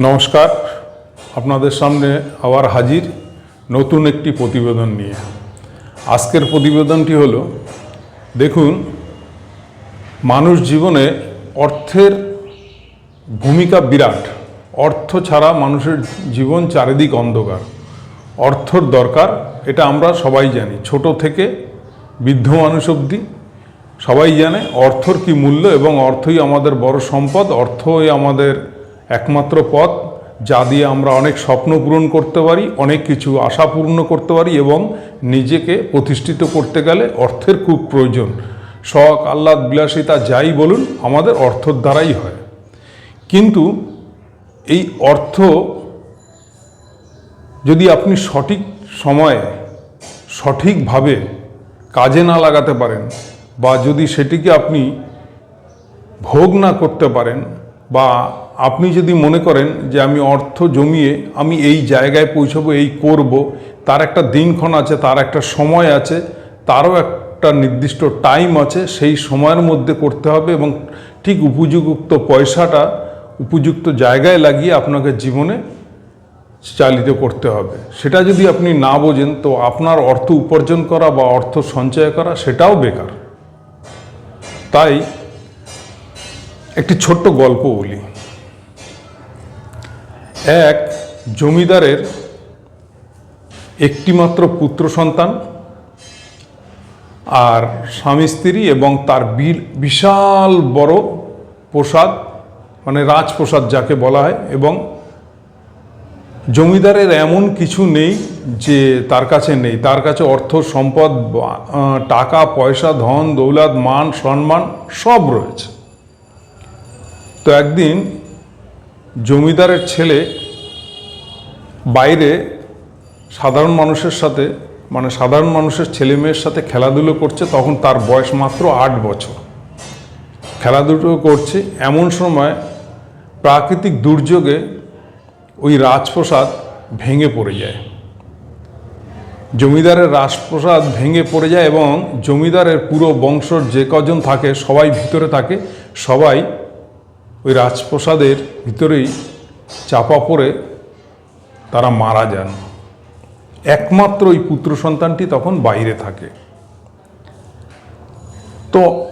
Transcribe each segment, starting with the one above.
নমস্কার। আপনাদের সামনে আবার হাজির নতুন একটি প্রতিবেদন নিয়ে। আজকের প্রতিবেদনটি হলো, দেখুন, মানুষ জীবনে অর্থের ভূমিকা বিরাট। অর্থ ছাড়া মানুষের জীবন চারিদিক অন্ধকার। অর্থর দরকার, এটা আমরা সবাই জানি। ছোট থেকে বৃদ্ধ মানুষ অবধি সবাই জানে অর্থর কি মূল্য এবং অর্থই আমাদের বড় সম্পদ, অর্থই আমাদের একমাত্র পথ যা দিয়ে আমরা অনেক স্বপ্ন পূরণ করতে পারি, অনেক কিছু আশা পূর্ণ করতে পারি এবং নিজেকে প্রতিষ্ঠিত করতে গেলে অর্থের খুব প্রয়োজন। শখ, আহ্লাদ, বিলাসিতা যাই বলুন, আমাদের অর্থর দ্বারাই হয়। কিন্তু এই অর্থ যদি আপনি সঠিক সময়ে, সঠিকভাবে কাজে না লাগাতে পারেন বা যদি সেটিকে আপনি ভোগ না করতে পারেন বা আপনি যদি মনে করেন যে আমি অর্থ জমিয়ে আমি এই জায়গায় পৌঁছবো, এই করব, তার একটা দিনক্ষণ আছে, তার একটা সময় আছে, তারও একটা নির্দিষ্ট টাইম আছে, সেই সময়ের মধ্যে করতে হবে এবং ঠিক উপযুক্ত পয়সাটা উপযুক্ত জায়গায় লাগিয়ে আপনাকে জীবনে চালিত করতে হবে। সেটা যদি আপনি না বোঝেন, তো আপনার অর্থ উপার্জন করা বা অর্থ সঞ্চয় করা সেটাও বেকার। তাই একটি ছোট্ট গল্প বলি। এক জমিদারের একটিমাত্র পুত্র সন্তান, আর স্বামী স্ত্রী এবং তার বিশাল বড় প্রসাদ মানে রাজপ্রসাদ যাকে বলা হয়, এবং জমিদারের এমন কিছু নেই যে তার কাছে নেই। তার কাছে অর্থ, সম্পদ টাকা, পয়সা, ধন, দৌলত, মান, সম্মান সব রয়েছে। তো একদিন জমিদারের ছেলে বাইরে সাধারণ মানুষের সাথে মানে সাধারণ মানুষের ছেলে মেয়ের সাথে খেলাধুলো করছে, তখন তার বয়স মাত্র আট বছর। খেলাধুলো করছে, এমন সময় প্রাকৃতিক দুর্যোগে ওই রাজপ্রসাদ ভেঙে পড়ে যায়। জমিদারের রাজপ্রসাদ ভেঙে পড়ে যায় এবং জমিদারের পুরো বংশর যে কজন থাকে, সবাই ভিতরে থাকে, সবাই ওই রাজপ্রসাদের ভিতরেই চাপা পড়ে তারা মারা যান। একমাত্র ওই পুত্র সন্তানটি তখন বাইরে থাকে। তো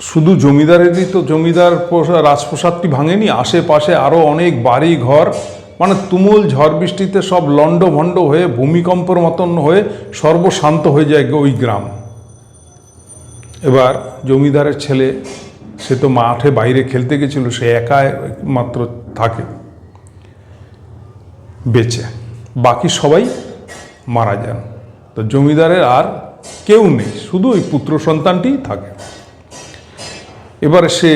শুধু জমিদারেরই তো জমিদার প্রসা- রাজপ্রসাদটি ভাঙেনি, আশেপাশে আরও অনেক বাড়ি, ঘর মানে তুমুল ঝড় বৃষ্টিতে সব লণ্ড ভণ্ড হয়ে, ভূমিকম্পর মতন হয়ে সর্বশান্ত হয়ে যায় ওই গ্রাম। এবার জমিদারের ছেলে সে তো মাঠে বাইরে খেলতে গেছিল, সে একা মাত্র থাকে, বেঁচে। বাকি সবাই মারা যান। তো জমিদারের আর কেউ নেই, শুধু ওই পুত্র সন্তানটিই থাকে। এবারে সে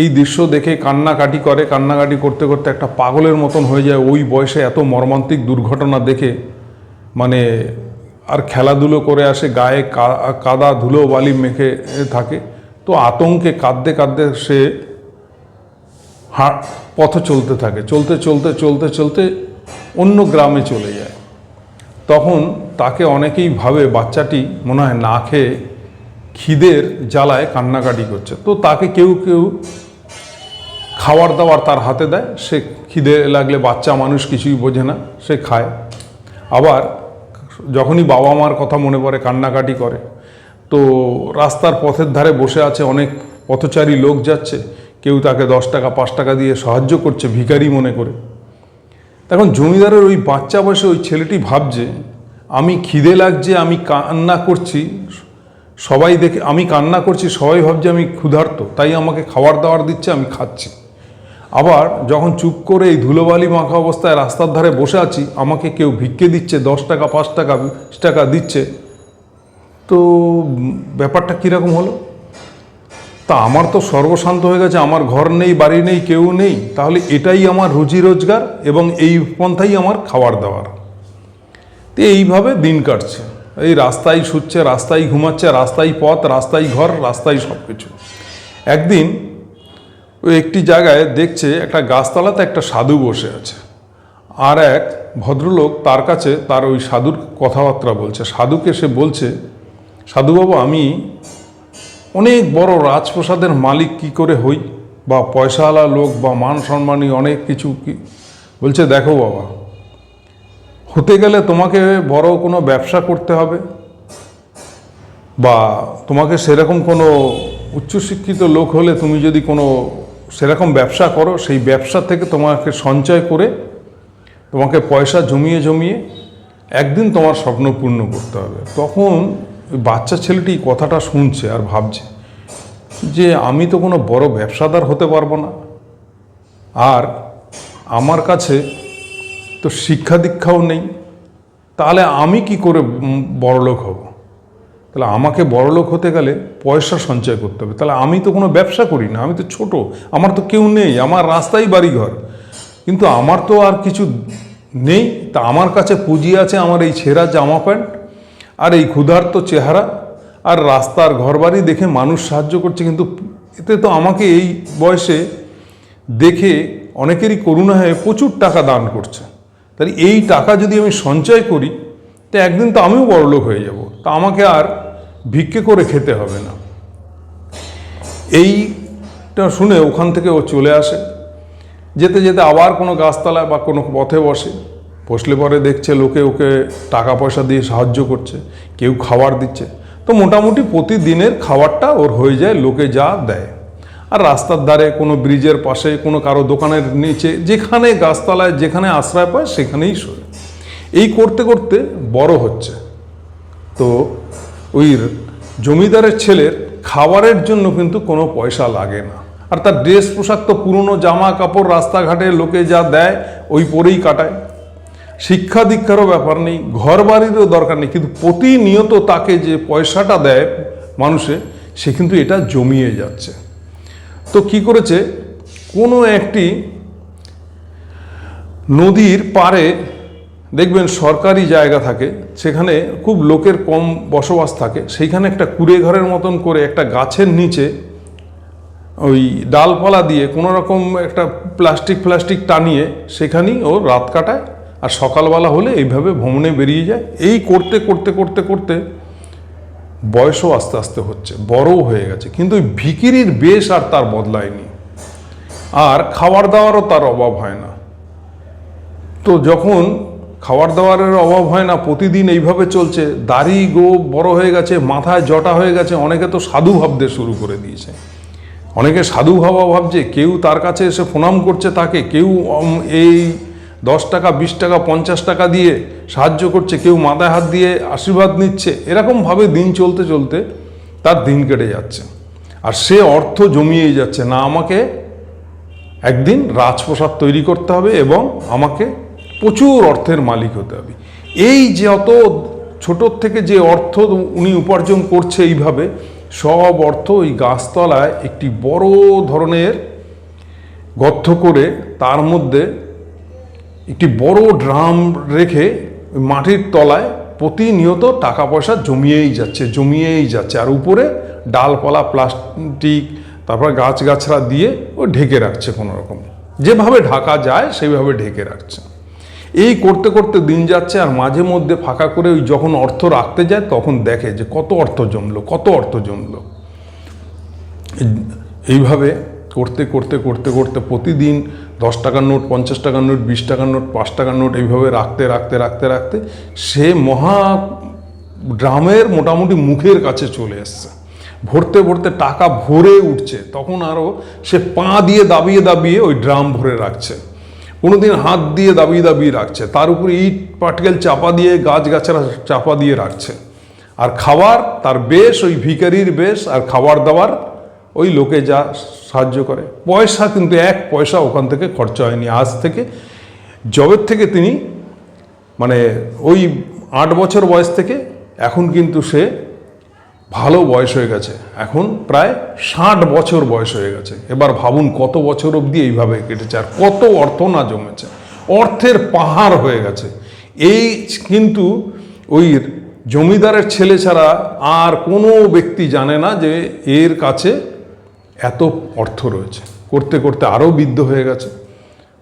এই দৃশ্য দেখে কান্নাকাটি করে, কান্নাকাটি করতে করতে একটা পাগলের মতন হয়ে যায়। ওই বয়সে এত মর্মান্তিক দুর্ঘটনা দেখে মানে আর খেলাধুলো করে আসে, গায়ে কাদা ধুলো বালি মেখে থাকে। তো আতঙ্কে কাঁদতে কাঁদতে সে হা, পথ চলতে থাকে, চলতে চলতে চলতে চলতে অন্য গ্রামে চলে যায়। তখন তাকে অনেকেই ভাবে বাচ্চাটি মনে হয় না খেয়ে খিদের জ্বালায় কান্নাকাটি করছে। তো তাকে কেউ কেউ খাবার দাবার তার হাতে দেয়, সে খিদে লাগলে বাচ্চা মানুষ কিছুই বোঝে না, সে খায়। আবার যখনই বাবা মার কথা মনে পড়ে, কান্নাকাটি করে তো রাস্তার পথের ধারে বসে আছে অনেক পথচারী লোক যাচ্ছে। কেউ তাকে দশ টাকা, পাঁচ টাকা দিয়ে সাহায্য করছে, ভিখারি মনে করে। তখন জমিদারের ওই বাচ্চা বয়সে ওই ছেলেটি ভাবছে, আমি খিদে লাগছে, আমি কান্না করছি, সবাই দেখে, আমি কান্না করছি, সবাই ভাবছে আমি ক্ষুধার্ত, তাই আমাকে খাবার দাবার দিচ্ছে, আমি খাচ্ছি। আবার যখন চুপ করে এই ধুলোবালি মাখা অবস্থায় রাস্তার ধারে বসে আছি, আমাকে কেউ ভিক্ষে দিচ্ছে, দশ টাকা, পাঁচ টাকা, বিশ টাকা দিচ্ছে তো ব্যাপারটা কীরকম হলো? তা আমার তো সর্বশান্ত হয়ে গেছে, আমার ঘর নেই, বাড়ি নেই, কেউ নেই, তাহলে এটাই আমার রুজি রোজগার এবং এই পন্থাই আমার খাবার দাওয়ার। তো এইভাবে দিন কাটছে। এই রাস্তায় শুচ্ছে, রাস্তায় ঘুমাচ্ছে, রাস্তায় পথ, রাস্তায় ঘর, রাস্তায় সব কিছু একদিন ওই একটি জায়গায় দেখছে একটা গাছতলাতে একটা সাধু বসে আছে। আর এক ভদ্রলোক তার কাছে তার ওই সাধুর কথাবার্তা বলছে। সাধুকে সে বলছে সাধুবাবু, আমি অনেক বড় রাজপ্রসাদের মালিক কি করে হই? বা পয়সাওয়ালা লোক বা মান সম্মানী অনেক কিছু কি? বলছে, দেখো বাবা, হতে গেলে তোমাকে বড় কোনো ব্যবসা করতে হবে বা তোমাকে সেরকম কোনো উচ্চশিক্ষিত লোক হলে তুমি যদি কোনো সেরকম ব্যবসা করো, সেই ব্যবসা থেকে তোমাকে সঞ্চয় করে তোমাকে পয়সা জমিয়ে জমিয়ে একদিন তোমার স্বপ্ন পূর্ণ করতে হবে। তখন ওই বাচ্চা ছেলেটি কথাটা শুনছে আর ভাবছে যে আমি তো কোনো বড় ব্যবসাদার হতে পারব না। আর আমার কাছে তো শিক্ষা দীক্ষাও নেই। তাহলে আমি কি করে বড়লোক হব? তাহলে আমাকে বড়লোক হতে গেলে পয়সা সঞ্চয় করতে হবে। তাহলে আমি তো কোনো ব্যবসা করি না, আমি তো ছোট, আমার তো কেউ নেই, আমার রাস্তাই বাড়িঘর। কিন্তু আমার তো আর কিছু নেই। তা আমার কাছে পুঁজি আছে, আমার এই ছেঁড়া জামা প্যান্ট আর এই ক্ষুধার্ত চেহারা আর রাস্তার ঘরবাড়ি দেখে মানুষ সাহায্য করছে, কিন্তু এতে তো আমাকে এই বয়সে দেখে অনেকেরই করুণা হয়ে প্রচুর টাকা দান করছে। তাহলে এই টাকা যদি আমি সঞ্চয় করি, তো একদিন তো আমিও বড়লোক হয়ে যাব। তা আমাকে আর ভিক্ষে করে খেতে হবে না। এইটা শুনে ওখান থেকে ও চলে আসে। যেতে যেতে আবার কোনো গাছতলায় বা কোনো পথে বসে। বসলে পরে দেখছে লোকে ওকে টাকা পয়সা দিয়ে সাহায্য করছে, কেউ খাবার দিচ্ছে। তো মোটামুটি প্রতিদিনের খাবারটা ওর হয়ে যায়, লোকে যা দেয়। আর রাস্তার ধারে কোনো ব্রিজের পাশে, কোনো কারও দোকানের নিচে, যেখানে গাছতলায়, যেখানে আশ্রয় পায়, সেখানেই শোয়। এই করতে করতে বড় হচ্ছে। তো ওই জমিদারের ছেলের খাবারের জন্য কিন্তু কোনো পয়সা লাগে না। আর তার ড্রেস পোশাক তো পুরনো জামা কাপড় রাস্তাঘাটে লোকে যা দেয়, ওই পরেই কাটায়। শিক্ষা দীক্ষারও ব্যাপার নেই ঘর বাড়িরও দরকার নেই, কিন্তু প্রতিনিয়ত তাকে যে পয়সাটা দেয় মানুষে, সে কিন্তু এটা জমিয়ে যাচ্ছে। তো কি করেছে? কোনো একটি নদীর পাড়ে দেখবেন সরকারি জায়গা থাকে, সেখানে খুব লোকের কম বসবাস থাকে, সেইখানে একটা কুড়ে ঘরের মতন করে একটা গাছের নিচে ওই ডালপালা দিয়ে কোনো রকম একটা প্লাস্টিক প্লাস্টিক টানিয়ে সেখানেই ও রাত কাটায়। আর সকালবেলা হলে এইভাবে ভ্রমণে বেরিয়ে যায়। এই করতে করতে করতে করতে বয়সও আস্তে আস্তে হচ্ছে, বড়ও হয়ে গেছে। কিন্তু ওই ভিকিরির বেশ আর তার বদলায়নি। আর খাওয়ার দাওয়ারও তার অভাব হয় না। তো যখন খাওয়ার দাওয়ারের অভাব হয় না, প্রতিদিন এইভাবে চলছে, দাড়ি গো বড় হয়ে গেছে, মাথায় জটা হয়ে গেছে, অনেকে তো সাধু ভাবতে শুরু করে দিয়েছে। অনেকে সাধু ভাবা ভাবছে, কেউ তার কাছে এসে প্রণাম করছে তাকে, কেউ এই দশ টাকা, বিশ টাকা, পঞ্চাশ টাকা দিয়ে সাহায্য করছে, কেউ মাথায় হাত দিয়ে আশীর্বাদ নিচ্ছে, এরকমভাবে দিন চলতে চলতে তার দিন কেটে যাচ্ছে। আর সে অর্থ জমিয়েই যাচ্ছে, না আমাকে একদিন রাজপ্রসাদ তৈরি করতে হবে এবং আমাকে প্রচুর অর্থের মালিক হতে হবে। এই যে অত ছোটোর থেকে যে অর্থ উনি উপার্জন করছে এইভাবে, সব অর্থ ওই গাছতলায় একটি বড় ধরনের গর্ত করে তার মধ্যে একটি বড় ড্রাম রেখে মাটির তলায় প্রতিনিয়ত টাকা পয়সা জমিয়েই যাচ্ছে জমিয়েই যাচ্ছে। আর উপরে ডালপালা, প্লাস্টিক, তারপর গাছগাছরা দিয়ে ও ঢেকে রাখছে কোনো রকম যেভাবে ঢাকা যায়, সেইভাবে ঢেকে রাখছে। এই করতে করতে দিন যাচ্ছে আর মাঝে মধ্যে ফাঁকা করে ওই যখন অর্থ রাখতে যায়, তখন দেখে যে কত অর্থ জমলো, কত অর্থ জমলো। এইভাবে করতে করতে করতে করতে প্রতিদিন দশ টাকার নোট, পঞ্চাশ টাকার নোট, বিশ টাকার নোট, পাঁচ টাকার নোট এইভাবে রাখতে রাখতে রাখতে রাখতে সে মহা ড্রামের মোটামুটি মুখের কাছে চলে এসছে। ভরতে ভরতে টাকা ভরে উঠছে। তখন আরও সে পা দিয়ে দাবিয়ে দাবিয়ে ওই ড্রাম ভরে রাখছে। কোনোদিন হাত দিয়ে দাবিয়ে দাবিয়ে রাখছে। তার উপরে ইট, পাটকেল চাপা দিয়ে, গাছগাছরা চাপা দিয়ে রাখছে। আর খাবার, তার বেশ, ওই ভিকারির বেশ, আর খাবার দাবার ওই লোকে যা সাহায্য করে। পয়সা কিন্তু এক পয়সা ওখান থেকে খরচা হয়নি। আজ থেকে জবের থেকে তিনি মানে ওই আট বছর বয়স থেকে এখন কিন্তু সে ভালো বয়স হয়ে গেছে। এখন প্রায় ষাট বছর বয়স হয়ে গেছে। এবার ভাবুন কত বছর অবধি এইভাবে কেটেছে আর কত অর্থ না জমেছে। অর্থের পাহাড় হয়ে গেছে। এই কিন্তু ওই জমিদারের ছেলে ছাড়া আর কোনো ব্যক্তি জানে না যে এর কাছে এত অর্থ রয়েছে। করতে করতে আরও বিদ্ধ হয়ে গেছে।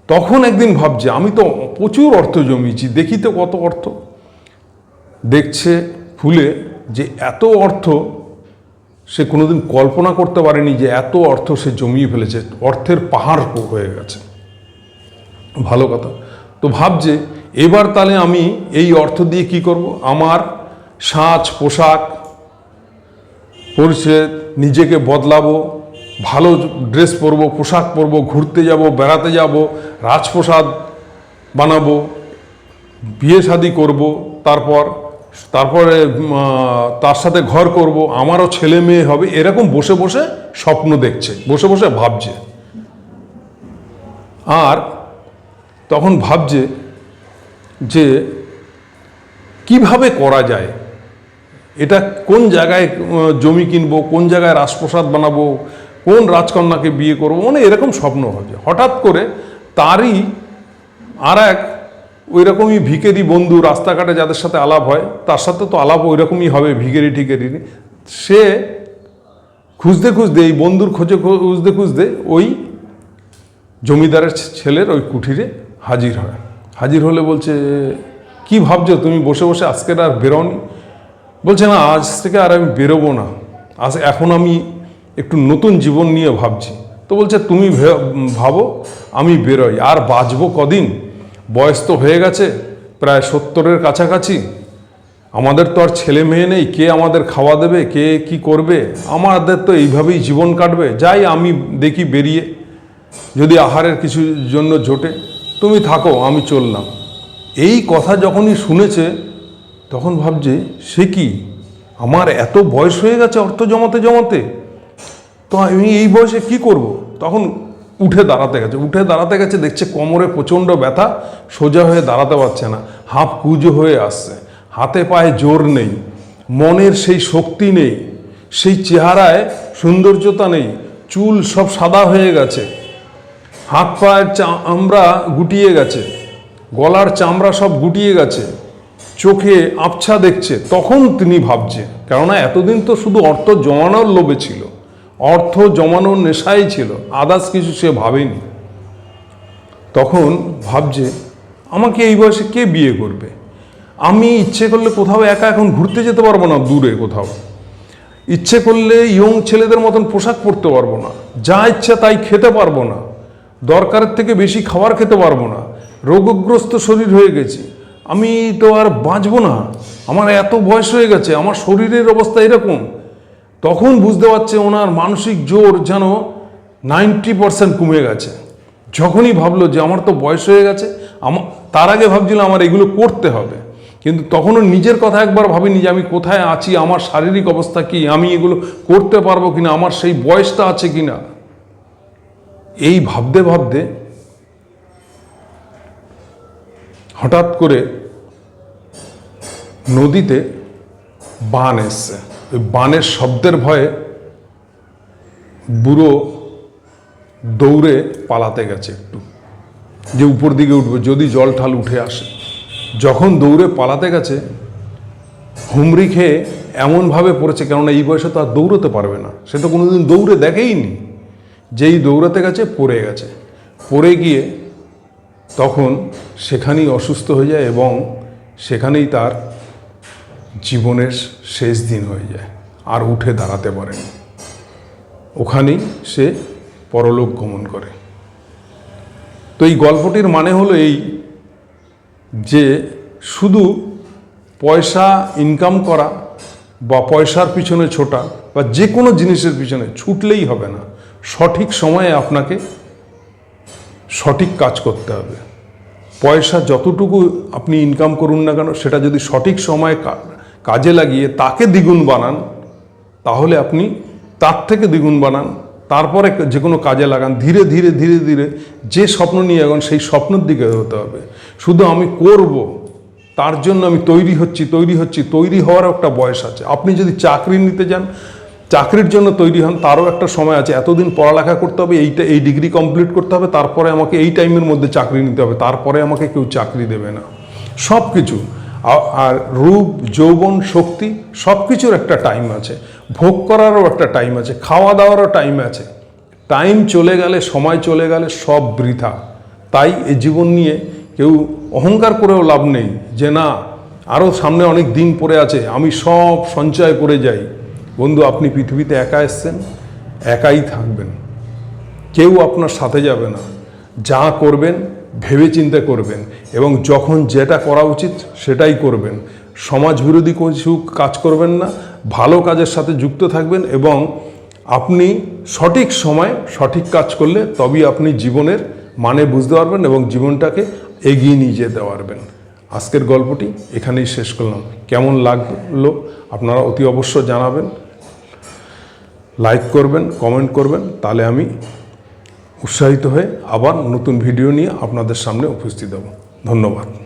তখন একদিন ভাবছে, আমি তো প্রচুর অর্থ জমিয়েছি, দেখি তো কত অর্থ। দেখছে ফুলে যে এত অর্থ সে কোনোদিন কল্পনা করতে পারেনি যে এত অর্থ সে জমিয়ে ফেলেছে। অর্থের পাহাড় হয়ে গেছে। ভালো কথা। তো ভাবছে, এবার তাহলে আমি এই অর্থ দিয়ে কি করব? আমার সাজ পোশাক, পরিচ্ছেদ, নিজেকে বদলাবো ভালো ড্রেস পরবো, পোশাক পরবো, ঘুরতে যাব, বেড়াতে যাব, রাজপ্রসাদ বানাবো, বিয়ে শাদি করব, তারপর, তারপরে তার সাথে ঘর করব, আমারও ছেলে মেয়ে হবে, এরকম বসে বসে স্বপ্ন দেখছে, বসে বসে ভাবছে। আর তখন ভাবছে যে, কীভাবে করা যায়? এটা কোন জায়গায় জমি কিনবো, কোন জায়গায় রাজপ্রসাদ বানাবো? কোন রাজকন্যাকে বিয়ে করব? মানে এরকম স্বপ্ন হবে হঠাৎ করে তারই আর এক ওই রকমই ভিকেরি বন্ধু রাস্তাঘাটে যাদের সাথে আলাপ হয়, তার সাথে তো আলাপ ওই রকমই হবে ভিকেরি ঠিকেরি। সে খুঁজতে খুঁজতে, এই বন্ধুর খোঁজে খুঁজতে খুঁজতে ওই জমিদারের ছেলের ওই কুঠিরে হাজির হয়। হাজির হলে বলছে, কি ভাবছ? তুমি বসে বসে আজকের আর বেরোনি? বলছে, না, আজ থেকে আর আমি বেরোবো না। আজ এখন আমি একটু নতুন জীবন নিয়ে ভাবছি। তো বলছে, তুমি ভাবো, আমি বেরোই। আর বাঁচবো কদিন? বয়স তো হয়ে গেছে, প্রায় সত্তরের কাছাকাছি। আমাদের তো আর ছেলে মেয়ে নেই, কে আমাদের খাওয়া দেবে, কে কি করবে? আমাদের তো এইভাবেই জীবন কাটবে। যাই আমি দেখি বেরিয়ে, যদি আহারের কিছু জন্য জোটে, তুমি থাকো, আমি চললাম। এই কথা যখনই শুনেছে, তখন ভাবছে, সে কি? আমার এত বয়স হয়ে গেছে অর্থ জমাতে জমাতে? তো আমি এই বয়সে কি করব? তখন উঠে দাঁড়াতে গেছে। উঠে দাঁড়াতে গেছে, দেখছে কোমরে প্রচণ্ড ব্যথা, সোজা হয়ে দাঁড়াতে পারছে না। হাফ কুজো হয়ে আসছে। হাতে পায়ে জোর নেই। মনের সেই শক্তি নেই। সেই চেহারায় সৌন্দর্যতা নেই। চুল সব সাদা হয়ে গেছে। হাত পায়ের চামড়া গুটিয়ে গেছে। গলার চামড়া সব গুটিয়ে গেছে। চোখে আবছা দেখছে। তখন তিনি ভাবছে, কেননা এতদিন তো শুধু অর্থ জমানোর লোভে ছিল। অর্থ জমানোর নেশাই ছিল আদার্স কিছু সে ভাবেনি। তখন ভাবছে, আমাকে এই বয়সে কে বিয়ে করবে? আমি ইচ্ছে করলে কোথাও একা এখন ঘুরতে যেতে পারব না, দূরে কোথাও। ইচ্ছে করলে ইয়ং ছেলেদের মতন পোশাক পরতে পারব না, যা ইচ্ছা তাই খেতে পারব না, দরকারের থেকে বেশি খাবার খেতে পারব না, রোগগ্রস্ত শরীর হয়ে গেছি। আমি তো আর বাঁচবো না, আমার এত বয়স হয়ে গেছে, আমার শরীরের অবস্থা এরকম। তখন বুঝতে পারছে ওনার মানসিক জোর যেন নাইনটি পারসেন্ট কমে গেছে। যখনই ভাবলো যে আমার তো বয়স হয়ে গেছে আমার তার আগে ভাবছিল আমার এগুলো করতে হবে। কিন্তু তখনও নিজের কথা একবার ভাবিনি যে আমি কোথায় আছি, আমার শারীরিক অবস্থা কি, আমি এগুলো করতে পারব কিনা, আমার সেই বয়সটা আছে কিনা। এই ভাবতে ভাবতে হঠাৎ করে নদীতে বান এসছে। ওই বানের শব্দের ভয়ে বুড়ো দৌড়ে পালাতে গেছে একটু। যে উপর দিকে উঠবে, যদি জল ঠাল উঠে আসে। যখন দৌড়ে পালাতে গেছে, হুমড়ি খেয়ে এমনভাবে পড়েছে কেননা এই বয়সে তো আর দৌড়তে পারবে না। সে তো কোনোদিন দৌড়ে দেখেইনি। যেই দৌড়াতে গেছে, পড়ে গেছে। পড়ে গিয়ে তখন সেখানেই অসুস্থ হয়ে যায় এবং সেখানেই তার জীবনের শেষ দিন হয়ে যায়, আর উঠে দাঁড়াতে পারে ওখানেই সে পরলোক গমন করে। তো এই গল্পটির মানে হলো এই যে শুধু পয়সা ইনকাম করা বা পয়সার পিছনে ছোটা বা যে কোনো জিনিসের পিছনে ছুটলেই হবে না। সঠিক সময়ে আপনাকে সঠিক কাজ করতে হবে। পয়সা যতটুকু আপনি ইনকাম করুন না কেন, সেটা যদি সঠিক সময়ে কাজে লাগিয়ে তাকে দ্বিগুণ বানান, তাহলে আপনি তার থেকে দ্বিগুণ বানান, তারপরে যে কোনো কাজে লাগান, ধীরে ধীরে ধীরে ধীরে যে স্বপ্ন নিয়ে এখন সেই স্বপ্নের দিকে হতে হবে। শুধু আমি করব, তার জন্য আমি তৈরি হচ্ছি তৈরি হচ্ছি, তৈরি হওয়ার একটা বয়স আছে। আপনি যদি চাকরি নিতে যান, চাকরির জন্য তৈরি হন, তারও একটা সময় আছে। এতদিন পড়ালেখা করতে হবে, এইটা, এই ডিগ্রি কমপ্লিট করতে হবে, তারপরে আমাকে এই টাইমের মধ্যে চাকরি নিতে হবে, তারপরে আমাকে কেউ চাকরি দেবে না। সব কিছু আর রূপ, যৌবন, শক্তি সব কিছুর একটা টাইম আছে। ভোগ করারও একটা টাইম আছে, খাওয়া দাওয়ারও টাইম আছে। টাইম চলে গেলে, সময় চলে গেলে সব বৃথা। তাই এই জীবন নিয়ে কেউ অহংকার করেও লাভ নেই যে না আরও সামনে অনেক দিন পড়ে আছে, আমি সব সঞ্চয় করে যাই। বন্ধু, আপনি পৃথিবীতে একা এসছেন, একাই থাকবেন। কেউ আপনার সাথে যাবে না। যা করবেন ভেবে চিন্তে করবেন এবং যখন যেটা করা উচিত সেটাই করবেন। সমাজ বিরোধী কিছু কাজ করবেন না, ভালো কাজের সাথে যুক্ত থাকবেন এবং আপনি সঠিক সময় সঠিক কাজ করলে তবেই আপনি জীবনের মানে বুঝতে পারবেন এবং জীবনটাকে এগিয়ে নিয়ে যেতে পারবেন। আজকের গল্পটি এখানেই শেষ করলাম। কেমন লাগল আপনারা অতি অবশ্য জানাবেন। লাইক করবেন, কমেন্ট করবেন, তাহলে আমি উৎসাহিত হয়ে আবার নতুন ভিডিও নিয়ে আপনাদের সামনে উপস্থিত হব। ধন্যবাদ।